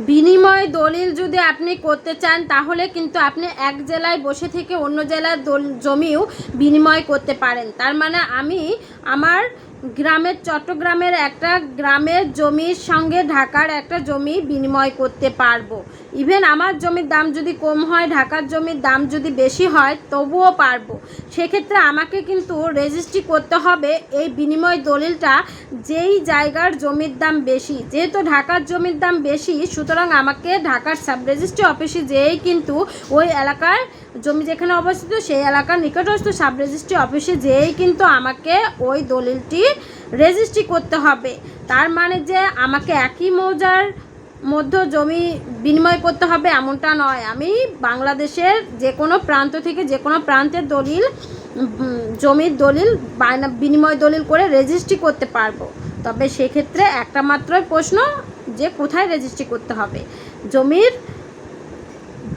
বিনিময় দলিল যদি আপনি করতে চান, তাহলে কিন্তু আপনি এক জেলায় বসে থেকে অন্য জেলার জমিও বিনিময় করতে পারেন। তার মানে আমি আমার গ্রামের চট্টগ্রামের একটা গ্রামের জমির সঙ্গে ঢাকার একটা জমি বিনিময় করতে পারব। ইভেন আমার জমির দাম যদি কম হয়, ঢাকার জমির দাম যদি বেশি হয়, তবুও পারব। সেক্ষেত্রে আমাকে কিন্তু রেজিস্ট্রি করতে হবে। এই বিনিময় দলিলটা যেই জায়গার জমির দাম বেশি, যেহেতু ঢাকার জমির দাম বেশি, সুতরাং আমাকে ঢাকার সাব রেজিস্ট্রি অফিসে যেয়েই কিন্তু ওই এলাকার জমি যেখানে অবস্থিত, সেই এলাকার নিকটস্থ সাব রেজিস্ট্রি অফিসে যেয়েই কিন্তু আমাকে ওই দলিলটি রেজিস্ট্রি করতে হবে। তার মানে যে আমাকে একই মৌজার মধ্যে জমি বিনিময় করতে হবে এমনটা নয়। আমি বাংলাদেশের যে কোনো প্রান্ত থেকে যে কোনো প্রান্তের দলিল জমির দলিল বিনিময় দলিল করে রেজিস্ট্রি করতে পারব। তবে সেক্ষেত্রে একটা মাত্রই প্রশ্ন যে কোথায় রেজিস্ট্রি করতে হবে? জমির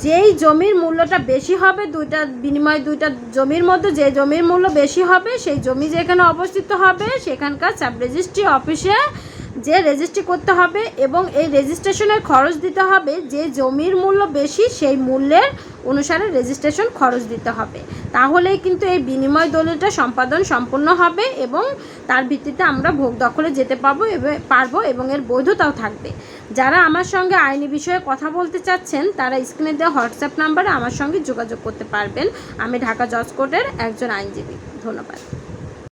যেই জমির মূল্যটা বেশি হবে, দুইটা বিনিময় দুইটা জমির মধ্যে যে জমির মূল্য বেশি হবে, সেই জমি যেখানে অবস্থিত হবে, সেখানকার সাব রেজিস্ট্রি অফিসে যে রেজিস্ট্রি করতে হবে এবং এই রেজিস্ট্রেশনের খরচ দিতে হবে, যে জমির মূল্য বেশি সেই মূল্যের অনুসারে রেজিস্ট্রেশন খরচ দিতে হবে। তাহলেই কিন্তু এই বিনিময় দলিলটা সম্পাদন সম্পূর্ণ হবে এবং তার ভিত্তিতে আমরা ভোগ দখলে যেতে পারব পারব এবং এর বৈধতাও থাকবে। যারা আমার সঙ্গে আইনি বিষয়ে কথা বলতে চাচ্ছেন, তারা স্ক্রিনে দেওয়া হোয়াটসঅ্যাপ নাম্বারে আমার সঙ্গে যোগাযোগ করতে পারবেন। আমি ঢাকা জজ কোর্টের একজন আইনজীবী। ধন্যবাদ।